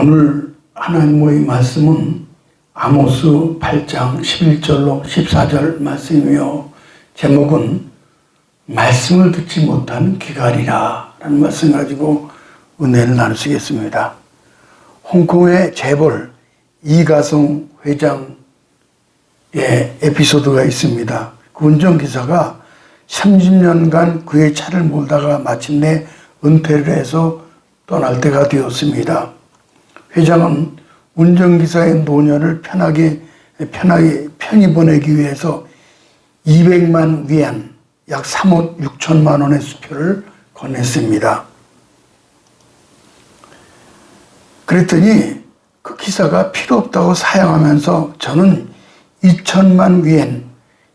오늘 하나님의 말씀은 아모스 8장 11절로 14절 말씀이며 제목은 말씀을 듣지 못한 기갈이라 라는 말씀 가지고 은혜를 나누시겠습니다. 홍콩의 재벌 이가성 회장의 에피소드가 있습니다. 그 운전기사가 30년간 그의 차를 몰다가 마침내 은퇴를 해서 떠날 때가 되었습니다. 회장은 운전기사의 노년을 편하게, 편하게, 편히 보내기 위해서 200만 위안, 약 3억 6천만 원의 수표를 건넸습니다. 그랬더니 그 기사가 필요 없다고 사양하면서 저는 2천만 위엔,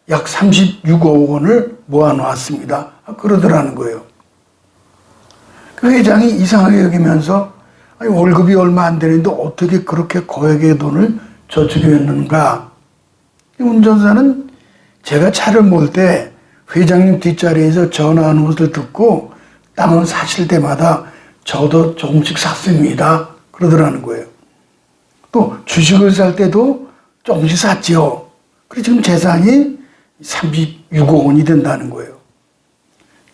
약 36억 원을 모아놓았습니다. 그러더라는 거예요. 그 회장이 이상하게 여기면서 아니, 월급이 얼마 안 되는데 어떻게 그렇게 거액의 돈을 저축했는가? 운전사는 제가 차를 몰 때 회장님 뒷자리에서 전화하는 것을 듣고 땅을 사실 때마다 저도 조금씩 샀습니다. 그러더라는 거예요. 또 주식을 살 때도 조금씩 샀지요. 그래서 지금 재산이 36억 원이 된다는 거예요.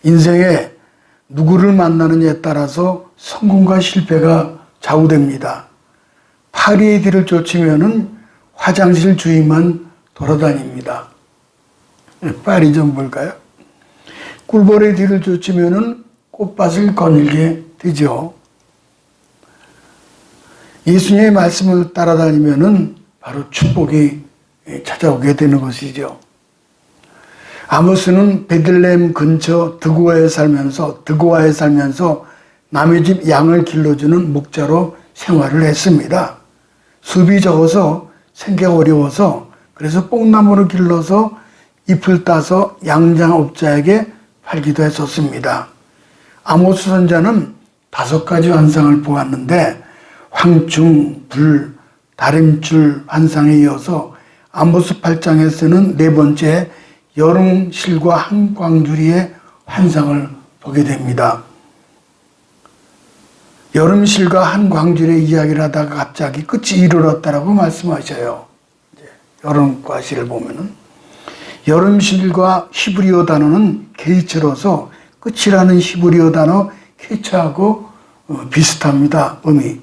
인생에 누구를 만나느냐에 따라서 성공과 실패가 좌우됩니다. 파리의 뒤를 쫓으면은 화장실 주위만 돌아다닙니다. 파리 좀 볼까요? 꿀벌의 뒤를 쫓으면은 꽃밭을 거닐게 되죠. 예수님의 말씀을 따라다니면은 바로 축복이 찾아오게 되는 것이죠. 아모스는 베들레헴 근처 드고아에 살면서 드고아에 살면서 남의 집 양을 길러주는 목자로 생활을 했습니다. 숲이 적어서 생계가 어려워서 그래서 뽕나무를 길러서 잎을 따서 양장업자에게 팔기도 했었습니다. 아모스 선자는 다섯 가지 환상을 보았는데 황충, 불, 다림줄 환상에 이어서 아모스 8장에서는 네 번째 여름실과 한광주리의 환상을 보게 됩니다. 여름실과 한광주리의 이야기를 하다가 갑자기 끝이 이르렀다라고 말씀하셔요. 여름과 시를 보면은 여름실과 히브리어 단어는 케이츠로서 끝이라는 히브리어 단어 케이츠하고 어, 비슷합니다. 의미.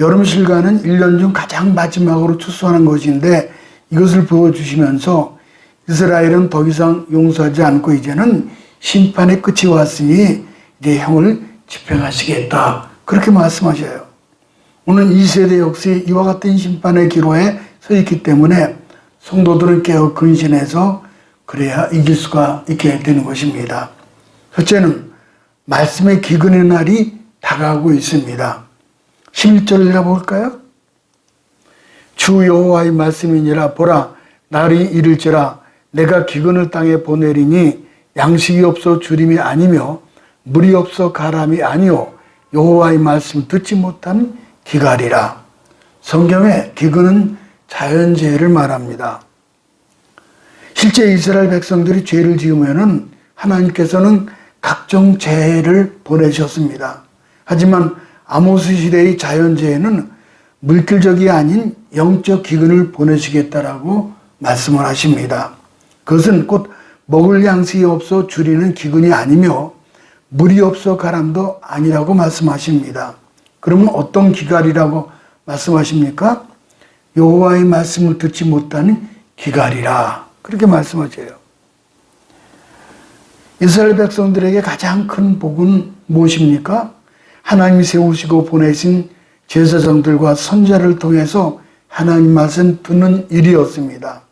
여름실과는 1년 중 가장 마지막으로 추수하는 것인데 이것을 보여주시면서 이스라엘은 더 이상 용서하지 않고 이제는 심판의 끝이 왔으니 이제 형을 집행하시겠다. 그렇게 말씀하셔요. 오늘 이 세대 역시 이와 같은 심판의 기로에 서 있기 때문에 성도들은 깨어 근신해서 그래야 이길 수가 있게 되는 것입니다. 첫째는 말씀의 기근의 날이 다가오고 있습니다. 11절 읽어볼까요? 주 여호와의 말씀이니라 보라 날이 이를지라 내가 기근을 땅에 보내리니 양식이 없어 주림이 아니며 물이 없어 가람이 아니요 여호와의 말씀 듣지 못한 기갈이라. 성경에 기근은 자연재해를 말합니다. 실제 이스라엘 백성들이 죄를 지으면은 하나님께서는 각종 재해를 보내셨습니다. 하지만 아모스 시대의 자연재해는 물질적이 아닌 영적 기근을 보내시겠다라고 말씀을 하십니다. 그것은 곧 먹을 양식이 없어 줄이는 기근이 아니며 물이 없어 가람도 아니라고 말씀하십니다. 그러면 어떤 기갈이라고 말씀하십니까? 여호와의 말씀을 듣지 못하는 기갈이라 그렇게 말씀하세요. 이스라엘 백성들에게 가장 큰 복은 무엇입니까? 하나님이 세우시고 보내신 제사장들과 선자를 통해서 하나님 말씀 듣는 일이었습니다.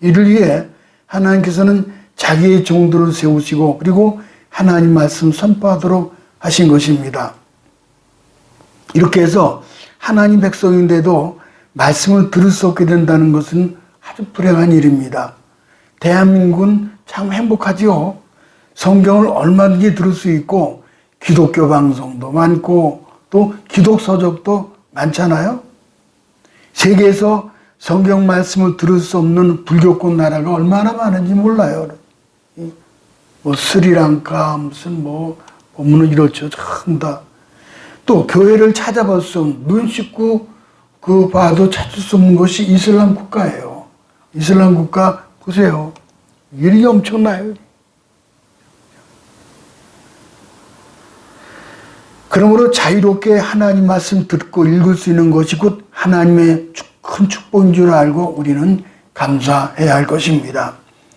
이를 위해 하나님께서는 자기의 종들을 세우시고 그리고 하나님 말씀 선포하도록 하신 것입니다. 이렇게 해서 하나님 백성인데도 말씀을 들을 수 없게 된다는 것은 아주 불행한 일입니다. 대한민국은 참 행복하지요. 성경을 얼마든지 들을 수 있고 기독교 방송도 많고 또 기독 서적도 많잖아요. 세계에서 성경 말씀을 들을 수 없는 불교권 나라가 얼마나 많은지 몰라요. 뭐 스리랑카 무슨 뭐 보면은 이렇죠. 전부 다또 교회를 찾아봤어. 눈 씻고 그 봐도 찾을 수 없는 것이 이슬람 국가예요. 이슬람 국가 보세요. 일이 엄청나요. 그러므로 자유롭게 하나님 말씀 듣고 읽을 수 있는 것이 곧 하나님의 큰 축복인 줄 알고 우리는 감사해야 할 것입니다.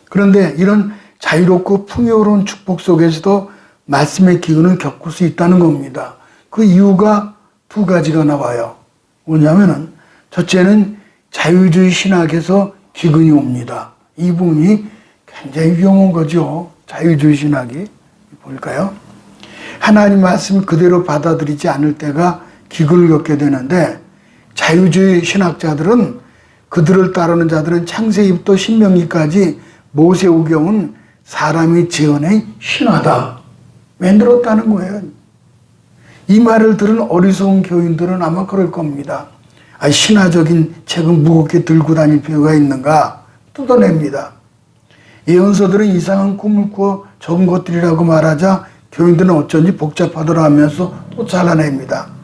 그런데 이런 자유롭고 풍요로운 축복 속에서도 말씀의 기운을 겪을 수 있다는 겁니다. 그 이유가 두 가지가 나와요. 뭐냐면은 첫째는 자유주의 신학에서 기근이 옵니다. 이 부분이 굉장히 위험한 거죠. 자유주의 신학이. 볼까요? 하나님 말씀을 그대로 받아들이지 않을 때가 기근을 겪게 되는데 자유주의 신학자들은 그들을 따르는 자들은 창세기부터 신명기까지 모세오경은 사람이 지어낸 신화다. 만들었다는 거예요. 이 말을 들은 어리석은 교인들은 아마 그럴 겁니다. 아, 신화적인 책은 무겁게 들고 다닐 필요가 있는가? 뜯어냅니다. 예언서들은 이상한 꿈을 꾸어 적은 것들이라고 말하자 교인들은 어쩐지 복잡하더라 하면서 또 잘라냅니다.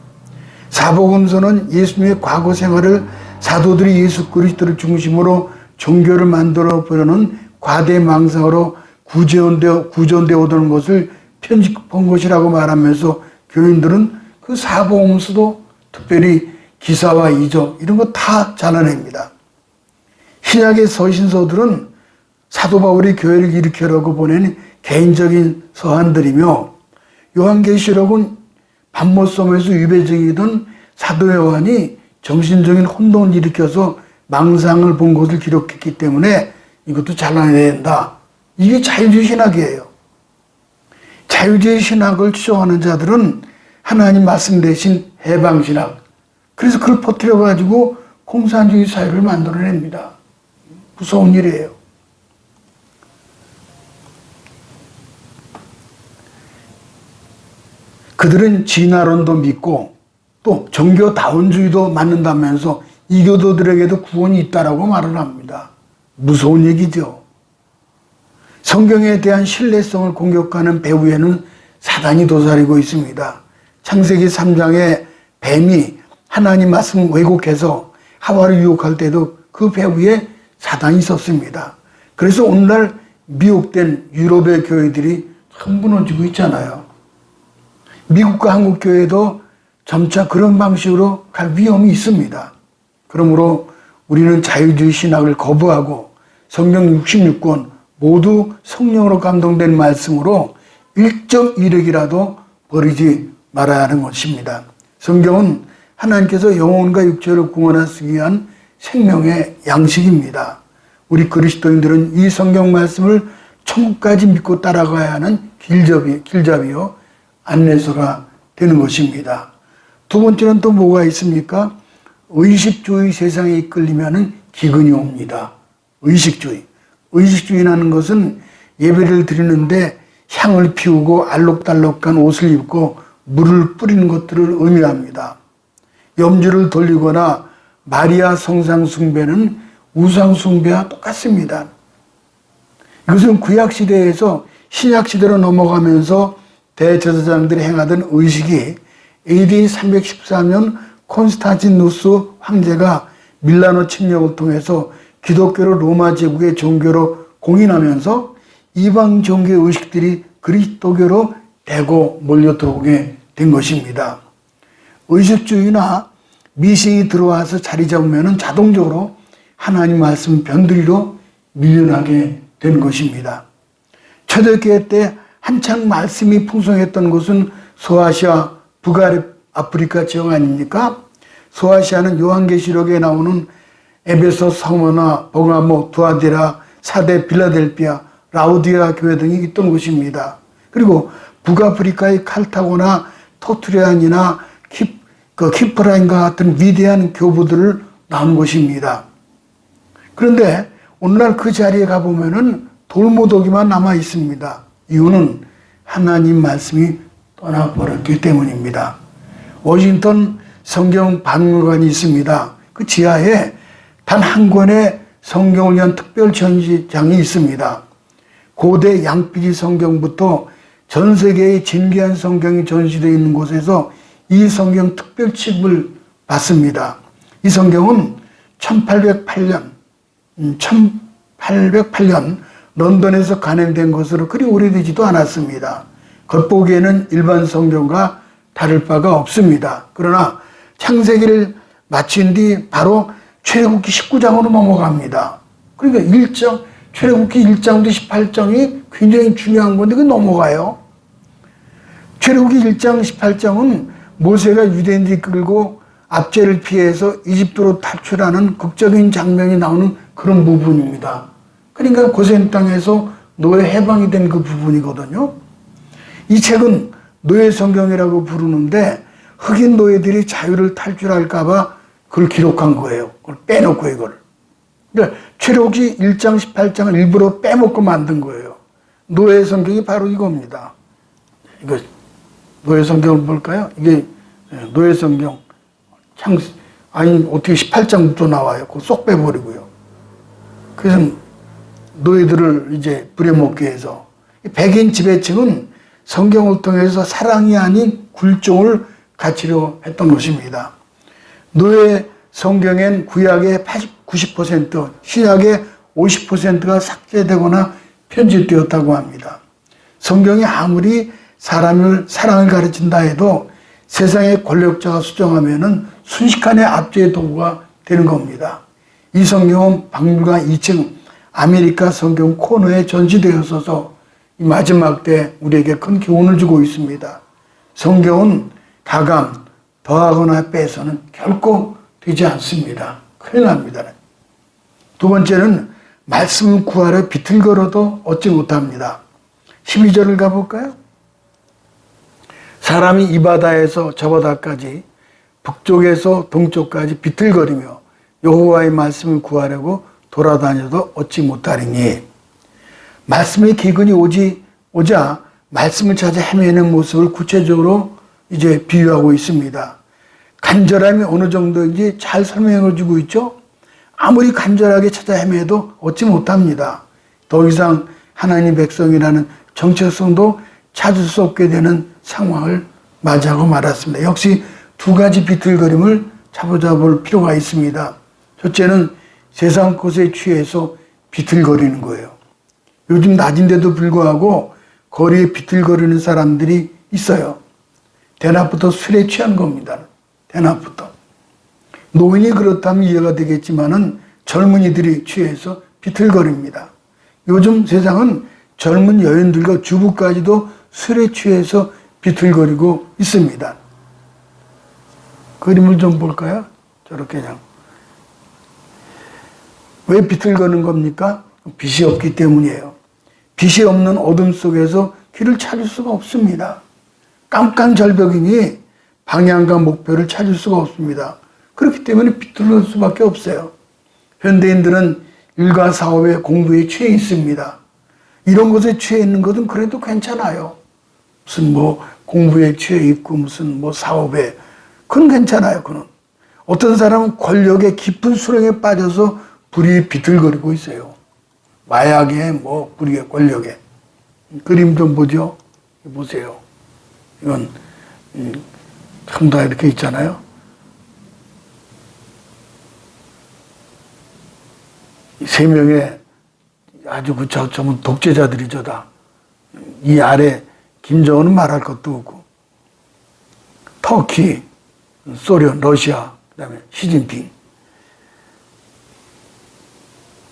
사복음서는 예수님의 과거 생활을 사도들이 예수 그리스도를 중심으로 종교를 만들어 보려는 과대망상으로 구전되어, 구전되어 오던 것을 편집한 것이라고 말하면서 교인들은 그 사복음서도 특별히 기사와 이적 이런 거 다 잘라냅니다. 신약의 서신서들은 사도 바울이 교회를 일으키려고 보낸 개인적인 서한들이며 요한계시록은 밤모섬에서 유배 중이던 사도 요한이 정신적인 혼동을 일으켜서 망상을 본 것을 기록했기 때문에 이것도 잘라내야 된다. 이게 자유주의 신학이에요. 자유주의 신학을 추종하는 자들은 하나님 말씀 대신 해방신학. 그래서 그걸 퍼뜨려가지고 공산주의 사회를 만들어냅니다. 무서운 일이에요. 그들은 진화론도 믿고 또 종교 다원주의도 맞는다면서 이교도들에게도 구원이 있다라고 말을 합니다. 무서운 얘기죠. 성경에 대한 신뢰성을 공격하는 배후에는 사단이 도사리고 있습니다. 창세기 3장에 뱀이 하나님 말씀 왜곡해서 하와를 유혹할 때도 그 배후에 사단이 있었습니다. 그래서 오늘날 미혹된 유럽의 교회들이 참 무너지고 있잖아요. 미국과 한국 교회도 점차 그런 방식으로 갈 위험이 있습니다. 그러므로 우리는 자유주의 신학을 거부하고 성경 66권 모두 성령으로 감동된 말씀으로 1.1획이라도 버리지 말아야 하는 것입니다. 성경은 하나님께서 영혼과 육체를 구원하기 위한 생명의 양식입니다. 우리 그리스도인들은 이 성경 말씀을 천국까지 믿고 따라가야 하는 길잡이, 길잡이요, 안내서가 되는 것입니다. 두 번째는 또 뭐가 있습니까? 의식주의 세상에 이끌리면 기근이 옵니다. 의식주의. 의식주의라는 것은 예배를 드리는데 향을 피우고 알록달록한 옷을 입고 물을 뿌리는 것들을 의미합니다. 염주를 돌리거나 마리아 성상 숭배는 우상 숭배와 똑같습니다. 이것은 구약 시대에서 신약 시대로 넘어가면서 대제사장들이 행하던 의식이 AD 314년 콘스탄티누스 황제가 밀라노 침략을 통해서 기독교를 로마 제국의 종교로 공인하면서 이방 종교 의식들이 그리스도교로 대고 몰려 들어오게 된 것입니다. 의식주의나 미신이 들어와서 자리 잡으면 자동적으로 하나님 말씀 변두리로 밀려나게 된 것입니다. 초대교회 때 한창 말씀이 풍성했던 곳은 소아시아 북아프리카 지역 아닙니까? 소아시아는 요한계시록에 나오는 에베소 성모나 버가모 두아디라 사대 빌라델피아 라우디아 교회 등이 있던 곳입니다. 그리고 북아프리카의 칼타고나 토트리안이나 키, 그 키프라인과 같은 위대한 교부들을 낳은 곳입니다. 그런데 오늘날 그 자리에 가보면은 돌무더기만 남아 있습니다. 이유는 하나님 말씀이 떠나버렸기 때문입니다. 워싱턴 성경 박물관이 있습니다. 그 지하에 단 한 권의 성경을 위한 특별 전시장이 있습니다. 고대 양피지 성경부터 전 세계의 진귀한 성경이 전시되어 있는 곳에서 이 성경 특별집을 받습니다. 이 성경은 1808년, 1808년 런던에서 간행된 것으로 그리 오래되지도 않았습니다. 겉보기에는 일반 성경과 다를 바가 없습니다. 그러나 창세기를 마친 뒤 바로 출애굽기 19장으로 넘어갑니다. 그러니까 1장, 출애굽기 1장부터 18장이 굉장히 중요한 건데 그 넘어가요. 출애굽기 1장 18장은 모세가 유대인들이 끌고 압제를 피해서 이집트로 탈출하는 극적인 장면이 나오는 그런 부분입니다. 그러니까 고센 땅에서 노예 해방이 된 그 부분이거든요. 이 책은 노예 성경이라고 부르는데 흑인 노예들이 자유를 탈출할까봐 그걸 기록한 거예요. 그걸 빼놓고 이걸. 그러니까 출애굽기 1장 18장을 일부러 빼먹고 만든 거예요. 노예 성경이 바로 이겁니다. 이거 노예 성경을 볼까요? 이게 예, 노예 성경 창 아니 어떻게 18장부터 나와요? 그거 쏙 빼버리고요. 그래서 노예들을 이제 부려먹기 위해서 백인 지배층은 성경을 통해서 사랑이 아닌 굴종을 갖추려 했던 것입니다. 노예 성경엔 구약의 80, 90%, 신약의 50%가 삭제되거나 편집되었다고 합니다. 성경이 아무리 사람을 사랑을 가르친다 해도 세상의 권력자가 수정하면은 순식간에 압제의 도구가 되는 겁니다. 이 성경은 박물관 2층 아메리카 성경 코너에 전시되었어서 이 마지막 때 우리에게 큰 교훈을 주고 있습니다. 성경은 가감, 더하거나 빼서는 결코 되지 않습니다. 큰일 납니다. 두 번째는 말씀을 구하려 비틀거려도 얻지 못합니다. 12절을 가볼까요? 사람이 이 바다에서 저 바다까지 북쪽에서 동쪽까지 비틀거리며 여호와의 말씀을 구하려고 돌아다녀도 얻지 못하리니 말씀의 기근이 오지 오자 말씀을 찾아 헤매는 모습을 구체적으로 이제 비유하고 있습니다. 간절함이 어느 정도인지 잘 설명해 주고 있죠. 아무리 간절하게 찾아 헤매도 얻지 못합니다. 더 이상 하나님 백성이라는 정체성도 찾을 수 없게 되는 상황을 맞이하고 말았습니다. 역시 두 가지 비틀거림을 잡아잡을 필요가 있습니다. 첫째는 세상 것에 취해서 비틀거리는 거예요. 요즘 낮인데도 불구하고 거리에 비틀거리는 사람들이 있어요. 대낮부터 술에 취한 겁니다. 대낮부터. 노인이 그렇다면 이해가 되겠지만은 젊은이들이 취해서 비틀거립니다. 요즘 세상은 젊은 여인들과 주부까지도 술에 취해서 비틀거리고 있습니다. 그림을 좀 볼까요? 저렇게 그냥. 왜 비틀거리는 겁니까? 빛이 없기 때문이에요. 빛이 없는 어둠 속에서 길을 찾을 수가 없습니다. 깜깜 절벽이니 방향과 목표를 찾을 수가 없습니다. 그렇기 때문에 비틀릴 수밖에 없어요. 현대인들은 일과 사업에 공부에 취해 있습니다. 이런 것에 취해 있는 것은 그래도 괜찮아요. 무슨 뭐 공부에 취해 있고 무슨 뭐 사업에 그건 괜찮아요. 그는 어떤 사람은 권력의 깊은 수렁에 빠져서 불이 비틀거리고 있어요. 마약에 뭐 불의 권력에 그림 좀 보죠. 보세요. 이건 참다 이렇게 있잖아요. 세 명의 아주 그 저점은 독재자들이죠 다. 이 아래 김정은은 말할 것도 없고 터키, 소련, 러시아, 그다음에 시진핑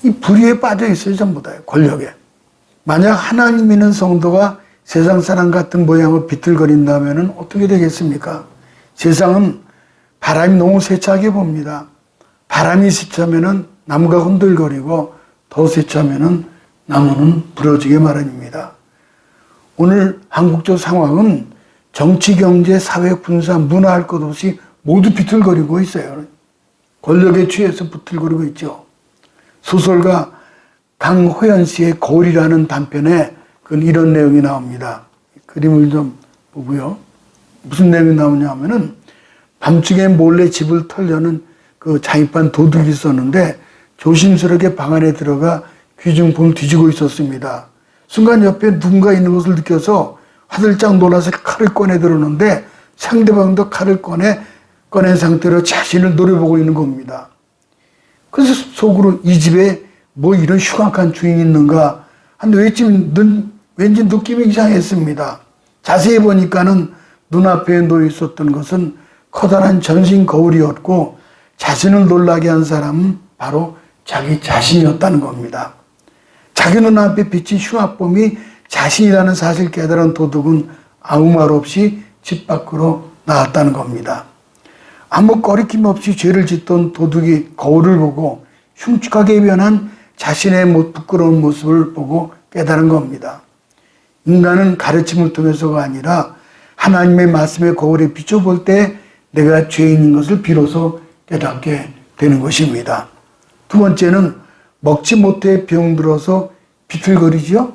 이 불의에 빠져 있어요 전부 다 권력에. 만약 하나님 믿는 성도가 세상 사람 같은 모양을 비틀거린다면 어떻게 되겠습니까? 세상은 바람이 너무 세차게 봅니다. 바람이 세차면은 나무가 흔들거리고 더 세차면은 나무는 부러지게 마련입니다. 오늘 한국적 상황은 정치, 경제, 사회, 군사, 문화 할 것 없이 모두 비틀거리고 있어요. 권력에 취해서 비틀거리고 있죠. 소설가 강호연 씨의 거울이라는 단편에 그 이런 내용이 나옵니다. 그림을 좀 보고요. 무슨 내용이 나오냐 하면은 밤중에 몰래 집을 털려는 그 장입반 도둑이 있었는데 조심스럽게 방 안에 들어가 귀중품을 뒤지고 있었습니다. 순간 옆에 누군가 있는 것을 느껴서 화들짝 놀라서 칼을 꺼내 들었는데 상대방도 칼을 꺼내 꺼낸 상태로 자신을 노려보고 있는 겁니다. 그래서 속으로 이 집에 뭐 이런 흉악한 주인이 있는가 한 왠지, 눈, 왠지 느낌이 이상했습니다. 자세히 보니까는 눈앞에 놓여 있었던 것은 커다란 전신 거울이었고 자신을 놀라게 한 사람은 바로 자기 자신이었다는 겁니다. 자기 눈앞에 비친 흉악범이 자신이라는 사실 깨달은 도둑은 아무 말 없이 집 밖으로 나왔다는 겁니다. 아무 거리낌 없이 죄를 짓던 도둑이 거울을 보고 흉측하게 변한 자신의 못 부끄러운 모습을 보고 깨달은 겁니다. 인간은 가르침을 통해서가 아니라 하나님의 말씀의 거울에 비춰볼 때 내가 죄인인 것을 비로소 깨닫게 되는 것입니다. 두 번째는 먹지 못해 병들어서 비틀거리지요.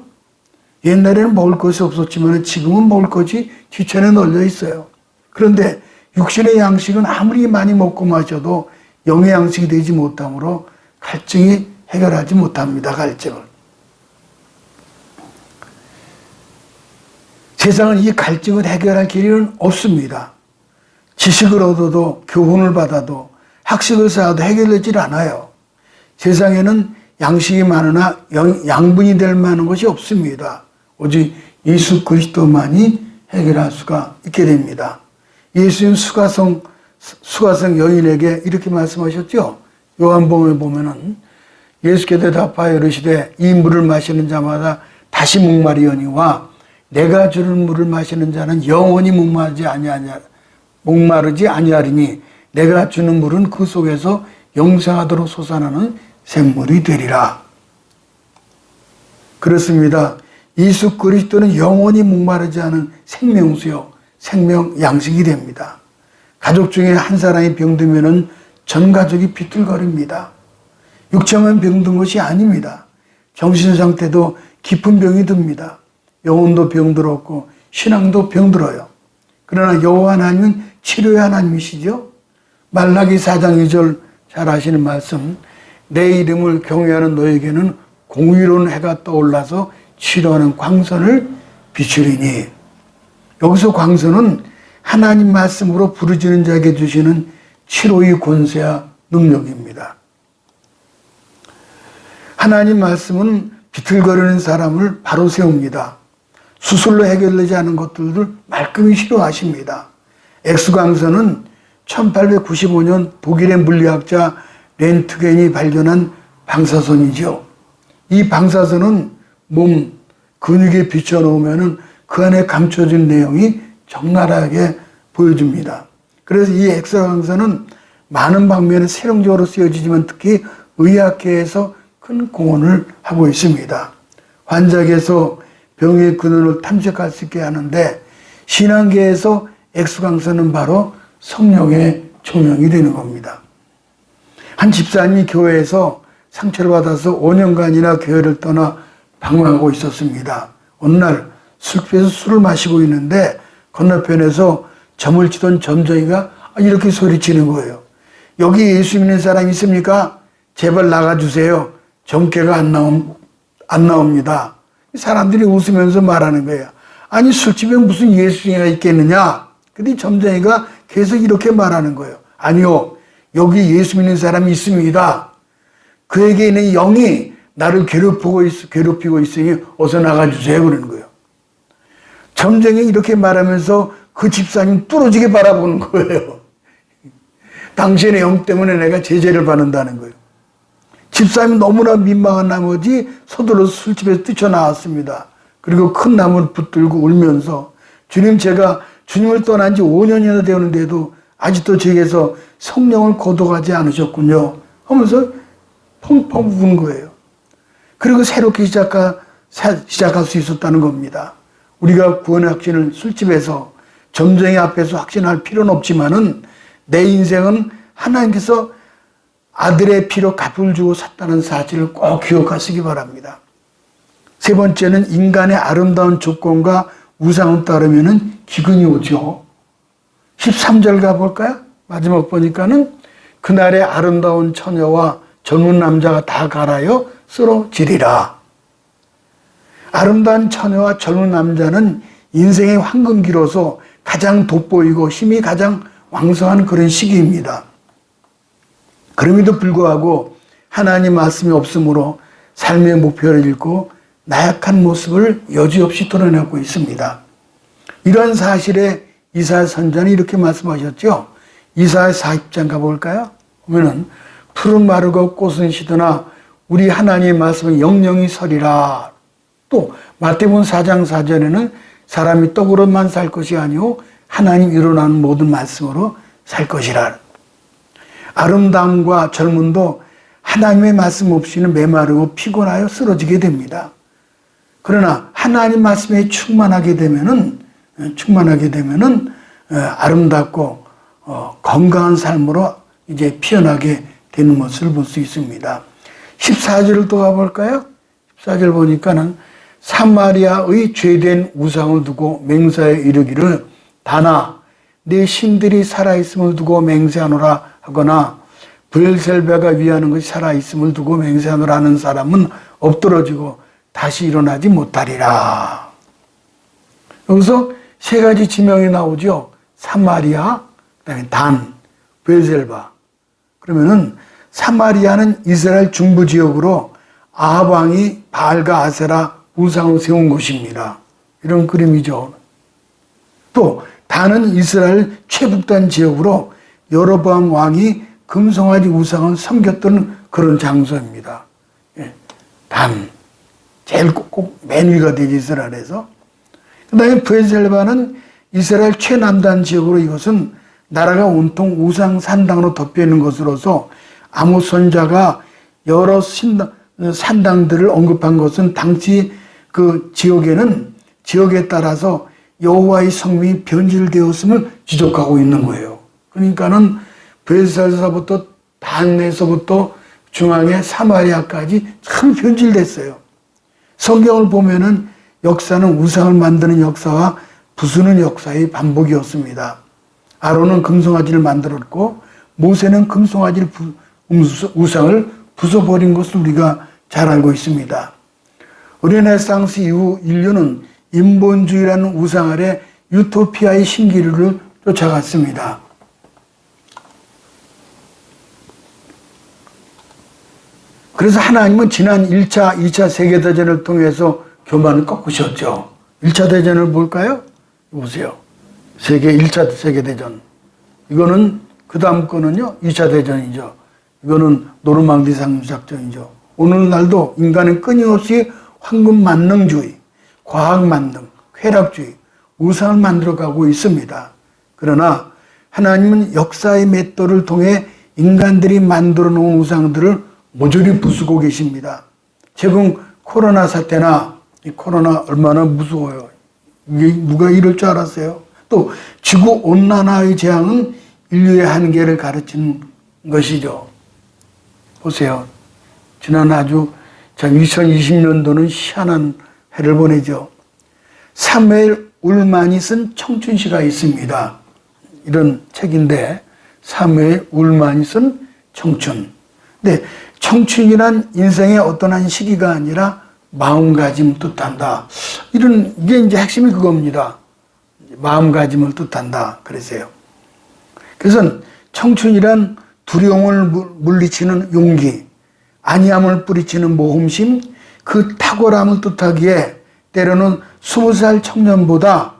옛날에는 먹을 것이 없었지만 지금은 먹을 것이 지천에 널려 있어요. 그런데 육신의 양식은 아무리 많이 먹고 마셔도 영의 양식이 되지 못하므로 갈증이 해결하지 못합니다. 갈증을. 세상은 이 갈증을 해결할 길은 없습니다. 지식을 얻어도 교훈을 받아도 학식을 쌓아도 해결되질 않아요. 세상에는 양식이 많으나 양 분이 될 만한 것이 없습니다. 오직 예수 그리스도만이 해결할 수가 있게 됩니다. 예수님 수가성 수가성 여인에게 이렇게 말씀하셨죠. 요한복음에 보면은 예수께서 대답하여 이르시되 이 물을 마시는 자마다 다시 목마리오니와 내가 주는 물을 마시는 자는 영원히 목마르지 아니하냐 목마르지 아니하리니 내가 주는 물은 그 속에서 영생하도록 솟아나는 샘물이 되리라. 그렇습니다. 예수 그리스도는 영원히 목마르지 않은 생명수요, 생명 양식이 됩니다. 가족 중에 한 사람이 병들면은 전 가족이 비틀거립니다. 육체만 병든 것이 아닙니다. 정신 상태도 깊은 병이 듭니다. 영혼도 병들었고 신앙도 병들어요. 그러나 여호와 하나님은 치료의 하나님이시죠. 말라기 4장 2절 잘 아시는 말씀. 내 이름을 경외하는 너에게는 공의로운 해가 떠올라서 치료하는 광선을 비추리니. 여기서 광선은 하나님 말씀으로 부르짖는 자에게 주시는 치료의 권세와 능력입니다. 하나님 말씀은 비틀거리는 사람을 바로 세웁니다. 수술로 해결되지 않은 것들을 말끔히 치료하십니다. 엑스광선은 1895년 독일의 물리학자 렌트겐이 발견한 방사선이죠. 이 방사선은 몸 근육에 비춰놓으면 그 안에 감춰진 내용이 적나라하게 보여줍니다. 그래서 이 엑스광선은 많은 방면에 실용적으로 쓰여지지만 특히 의학계에서 큰 공헌을 하고 있습니다. 환자에게서 병의 근원을 탐색할 수 있게 하는데 신앙계에서 엑스광선은 바로 성령의 조명이 되는 겁니다. 한 집사님이 교회에서 상처를 받아서 5년간이나 교회를 떠나 방황하고 있었습니다. 어느 날 술집에서 술을 마시고 있는데 건너편에서 점을 치던 점쟁이가 이렇게 소리치는 거예요. 여기 예수 믿는 사람 있습니까? 제발 나가주세요. 정계가 안 나옴, 안 나옵니다. 사람들이 웃으면서 말하는 거예요. 아니, 술집에 무슨 예수가 있겠느냐? 근데 점쟁이가 계속 이렇게 말하는 거예요. 아니요. 여기 예수 믿는 사람이 있습니다. 그에게 있는 영이 나를 괴롭히고, 있, 괴롭히고 있으니 어서 나가주세요. 그러는 거예요. 점쟁이 이렇게 말하면서 그 집사님 뚫어지게 바라보는 거예요. 당신의 영 때문에 내가 제재를 받는다는 거예요. 집사님이 너무나 민망한 나머지 서둘러 술집에서 뛰쳐나왔습니다. 그리고 큰 나무를 붙들고 울면서 주님 제가 주님을 떠난 지 5년이나 되었는데도 아직도 제게서 성령을 거둬가지 않으셨군요. 하면서 펑펑 우는 거예요. 그리고 새롭게 시작할 수 있었다는 겁니다. 우리가 구원의 확신을 술집에서 점쟁이 앞에서 확신할 필요는 없지만은 내 인생은 하나님께서 아들의 피로 값을 주고 샀다는 사실을 꼭 기억하시기 바랍니다. 세 번째는 인간의 아름다운 조건과 우상을 따르면 기근이 오죠. 13절 가볼까요? 마지막 보니까는 그날의 아름다운 처녀와 젊은 남자가 다 갈아요 쓰러지리라. 아름다운 처녀와 젊은 남자는 인생의 황금기로서 가장 돋보이고 힘이 가장 왕성한 그런 시기입니다. 그럼에도 불구하고 하나님 말씀이 없으므로 삶의 목표를 잃고 나약한 모습을 여지없이 드러내고 있습니다. 이러한 사실에 이사야 선자는 이렇게 말씀하셨죠. 이사야 40장 가볼까요? 보면은 푸른 마르고 꽃은 시드나 우리 하나님의 말씀은 영영이 서리라. 또 마태복음 4장 4절에는 사람이 떡으로만 살 것이 아니오 하나님 일어나는 모든 말씀으로 살 것이라. 아름다움과 젊음도 하나님의 말씀 없이는 메마르고 피곤하여 쓰러지게 됩니다. 그러나 하나님 말씀에 충만하게 되면은 충만하게 되면은 어, 아름답고 어, 건강한 삶으로 이제 피어나게 되는 것을 볼 수 있습니다. 14절을 또 가볼까요? 14절 보니까는 사마리아의 죄된 우상을 두고 맹세에 이르기를 다나 내 신들이 살아있음을 두고 맹세하노라 하거나 브엘셀베가 위하는 것이 살아있음을 두고 맹세하노라 하는 사람은 엎드러지고 다시 일어나지 못하리라. 여기서 세 가지 지명이 나오죠. 사마리아, 그 다음에 단, 브엘셀바. 그러면은 사마리아는 이스라엘 중부 지역으로 왕이 바알과 아세라 우상을 세운 곳입니다. 이런 그림이죠. 또 단은 이스라엘 최북단 지역으로 여로보암 왕이 금송아지 우상을 섬겼던 그런 장소입니다. 예, 단 제일 꼭맨 위가 되지 이스라엘에서 그 다음에 브에셀바는 이스라엘 최남단 지역으로 이것은 나라가 온통 우상 산당으로 덮여 있는 것으로서 아모스 선자가 여러 신당, 산당들을 언급한 것은 당시 그 지역에는 지역에 따라서 여호와의 성명이 변질되었음을 지적하고 있는 거예요. 그러니까는 베살사부터 단에서부터 중앙에 사마리아까지 참 변질됐어요. 성경을 보면은 역사는 우상을 만드는 역사와 부수는 역사의 반복이었습니다. 아론은 금송아지를 만들었고 모세는 금송아지를 부, 우상을 부숴버린 것을 우리가 잘 알고 있습니다. 르네상스 이후 인류는 인본주의라는 우상 아래 유토피아의 신기류를 쫓아갔습니다. 그래서 하나님은 지난 1차, 2차 세계대전을 통해서 교만을 꺾으셨죠. 1차 대전을 볼까요? 보세요. 세계 1차 세계대전. 이거는 그 다음 거는요, 2차 대전이죠. 이거는 노르망디 상작전이죠. 오늘날도 인간은 끊임없이 황금 만능주의, 과학 만능, 쾌락주의, 우상을 만들어가고 있습니다. 그러나 하나님은 역사의 맷돌을 통해 인간들이 만들어 놓은 우상들을 모조리 부수고 계십니다. 최근 코로나 사태나 이 코로나 얼마나 무서워요. 이게 누가 이럴 줄 알았어요? 또 지구 온난화의 재앙은 인류의 한계를 가르치는 것이죠. 보세요. 지난 아주 자 2020년도는 희한한 해를 보내죠. 사무엘 울만이 쓴 청춘시가 있습니다. 이런 책인데 사무엘 울만이 쓴 청춘. 근데 청춘이란 인생의 어떤 한 시기가 아니라 마음가짐 뜻한다. 이런 이게 이제 핵심이 그겁니다. 마음가짐을 뜻한다. 그러세요. 그래서 청춘이란 두려움을 물리치는 용기, 아니함을 뿌리치는 모험심, 그 탁월함을 뜻하기에 때로는 스무 살 청년보다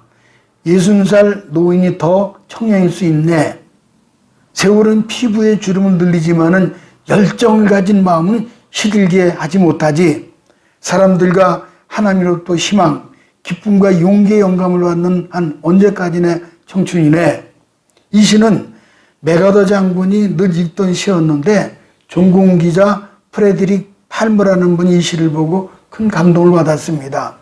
예순 살 노인이 더 청년일 수 있네. 세월은 피부의 주름을 늘리지만은 열정을 가진 마음은 시들게 하지 못하지. 사람들과 하나님으로부터 희망, 기쁨과 용기의 영감을 받는 한 언제까지나 청춘이네. 이 시는 메가더 장군이 늘 읽던 시였는데 종공 기자 프레드릭 팔머라는 분이 이 시를 보고 큰 감동을 받았습니다.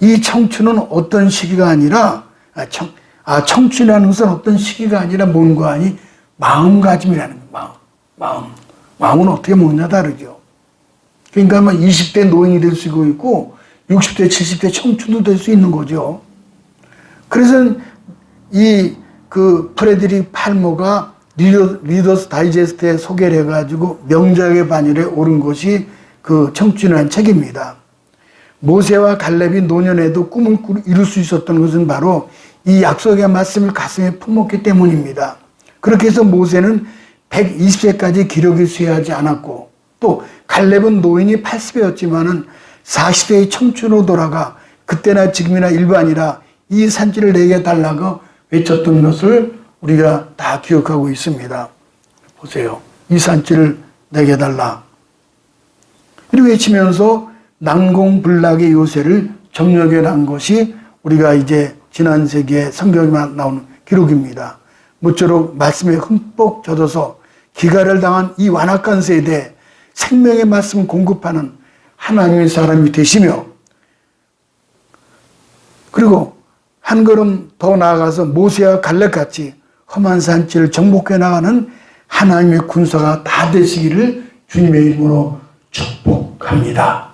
이 청춘은 어떤 시기가 아니라 아, 청, 아 청춘이라는 것은 어떤 시기가 아니라 뭔가 아니 마음가짐이라는 마음. 마음. 마음은 어떻게 먹냐 다르죠. 그러니까 뭐 20대 노인이 될 수 있고 60대, 70대 청춘도 될 수 있는 거죠. 그래서 이 그 프레드릭 팔모가 리더, 스 다이제스트에 소개를 해가지고 명작의 반열에 오른 것이 그 청춘이라는 책입니다. 모세와 갈렙이 노년에도 꿈을 이룰 수 있었던 것은 바로 이 약속의 말씀을 가슴에 품었기 때문입니다. 그렇게 해서 모세는 120세까지 기력이 쇠하지 않았고 또 갈렙은 노인이 80세였지만은 40세의 청춘으로 돌아가 그때나 지금이나 일반이라 이 산지를 내게 달라고 외쳤던 것을 우리가 다 기억하고 있습니다. 보세요. 이 산지를 내게 달라. 이렇게 외치면서 난공불락의 요새를 정력해 난 것이 우리가 이제 지난 세기에 성경에만 나오는 기록입니다. 모쪼록 말씀에 흠뻑 젖어서 기가를 당한 이 완악한 세대에 생명의 말씀 공급하는 하나님의 사람이 되시며 그리고 한 걸음 더 나아가서 모세와 갈렙같이 험한 산지를 정복해 나가는 하나님의 군사가 다 되시기를 주님의 이름으로 축복합니다.